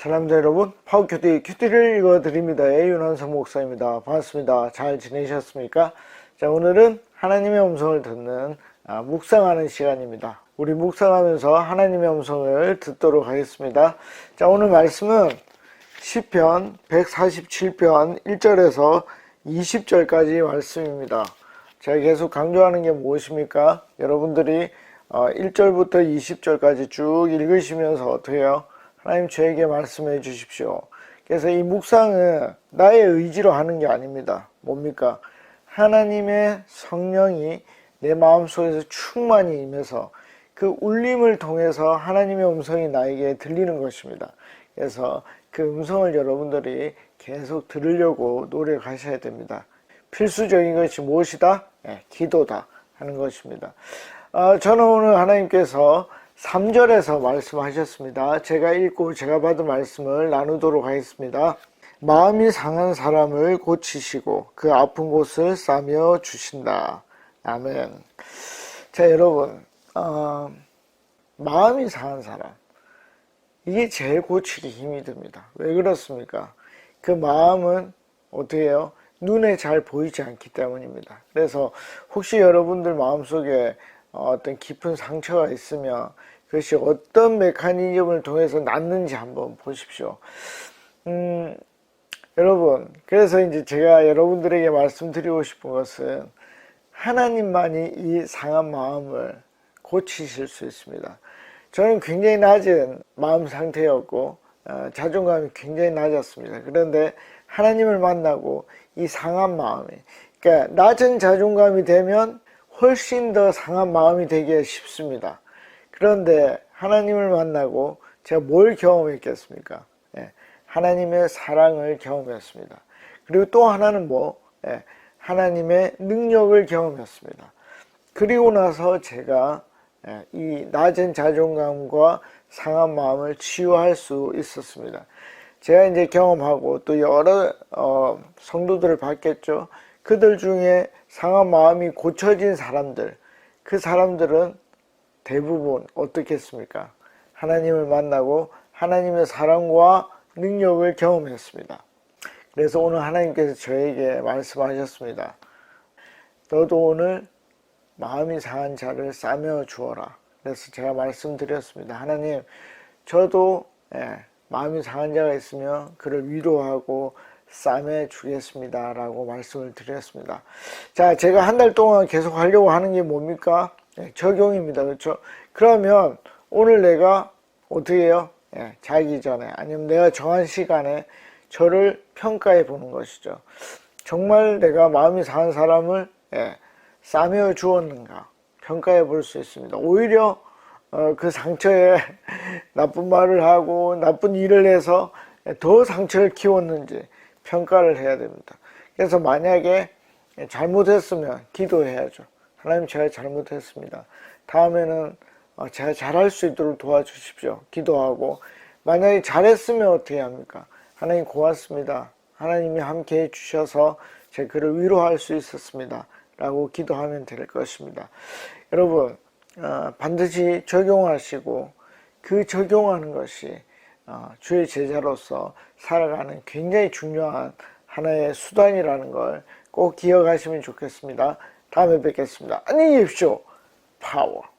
사람들 여러분, 파워큐티 큐티를 읽어드립니다. 윤한성 목사입니다. 반갑습니다. 잘 지내셨습니까? 자, 오늘은 하나님의 음성을 듣는 아, 묵상하는 시간입니다. 우리 묵상하면서 하나님의 음성을 듣도록 하겠습니다. 자, 오늘 말씀은 시편 147편 1절에서 20절까지 말씀입니다. 제가 계속 강조하는 게 무엇입니까? 여러분들이 1절부터 20절까지 쭉 읽으시면서 어떻게 해요? 하나님 저에게 말씀해 주십시오. 그래서 이 묵상은 나의 의지로 하는 게 아닙니다. 뭡니까? 하나님의 성령이 내 마음속에서 충만히 임해서 그 울림을 통해서 하나님의 음성이 나에게 들리는 것입니다. 그래서 그 음성을 여러분들이 계속 들으려고 노력하셔야 됩니다. 필수적인 것이 무엇이다? 네, 기도다 하는 것입니다. 어, 저는 오늘 하나님께서 3절에서 말씀하셨습니다. 제가 읽고 제가 받은 말씀을 나누도록 하겠습니다. 마음이 상한 사람을 고치시고 그 아픈 곳을 싸며 주신다. 아멘. 자, 여러분, 어, 마음이 상한 사람. 이게 제일 고치기 힘이 듭니다. 왜 그렇습니까? 그 마음은 어떻게 해요? 눈에 잘 보이지 않기 때문입니다. 그래서 혹시 여러분들 마음속에 어떤 깊은 상처가 있으면 그것이 어떤 메커니즘을 통해서 낫는지 한번 보십시오. 음, 여러분, 그래서 이제 제가 여러분들에게 말씀드리고 싶은 것은 하나님만이 이 상한 마음을 고치실 수 있습니다. 저는 굉장히 낮은 마음 상태였고, 어, 자존감이 굉장히 낮았습니다. 그런데 하나님을 만나고 이 상한 마음이, 그러니까 낮은 자존감이 되면 훨씬 더 상한 마음이 되기 쉽습니다. 그런데 하나님을 만나고 제가 뭘 경험했겠습니까? 예, 하나님의 사랑을 경험했습니다. 그리고 또 하나는 뭐? 예, 하나님의 능력을 경험했습니다. 그리고 나서 제가 예, 이 낮은 자존감과 상한 마음을 치유할 수 있었습니다. 제가 이제 경험하고 또 여러 어, 성도들을 봤겠죠. 그들 중에 상한 마음이 고쳐진 사람들, 그 사람들은 대부분 어떻게 했습니까? 하나님을 만나고 하나님의 사랑과 능력을 경험했습니다. 그래서 오늘 하나님께서 저에게 말씀하셨습니다. 너도 오늘 마음이 상한 자를 싸며 주어라. 그래서 제가 말씀드렸습니다. 하나님, 저도 예, 마음이 상한 자가 있으면 그를 위로하고 싸매 주겠습니다. 라고 말씀을 드렸습니다. 자, 제가 한 달 동안 계속 하려고 하는 게 뭡니까? 예, 적용입니다. 그렇죠? 그러면 오늘 내가 어떻게 해요? 예, 자기 전에 아니면 내가 정한 시간에 저를 평가해 보는 것이죠. 정말 내가 마음이 상한 사람을 예, 싸며 주었는가 평가해 볼 수 있습니다. 오히려 어, 그 상처에 나쁜 말을 하고 나쁜 일을 해서 더 상처를 키웠는지 평가를 해야 됩니다. 그래서 만약에 잘못했으면 기도해야죠. 하나님 제가 잘못했습니다. 다음에는 어, 제가 잘할 수 있도록 도와주십시오. 기도하고 만약에 잘했으면 어떻게 합니까? 하나님 고맙습니다. 하나님이 함께 해주셔서 제 그를 위로할 수 있었습니다. 라고 기도하면 될 것입니다. 여러분 어, 반드시 적용하시고 그 적용하는 것이 어, 주의 제자로서 살아가는 굉장히 중요한 하나의 수단이라는 걸 꼭 기억하시면 좋겠습니다. 다음에 뵙겠습니다. 안녕히 계십시오. 파워.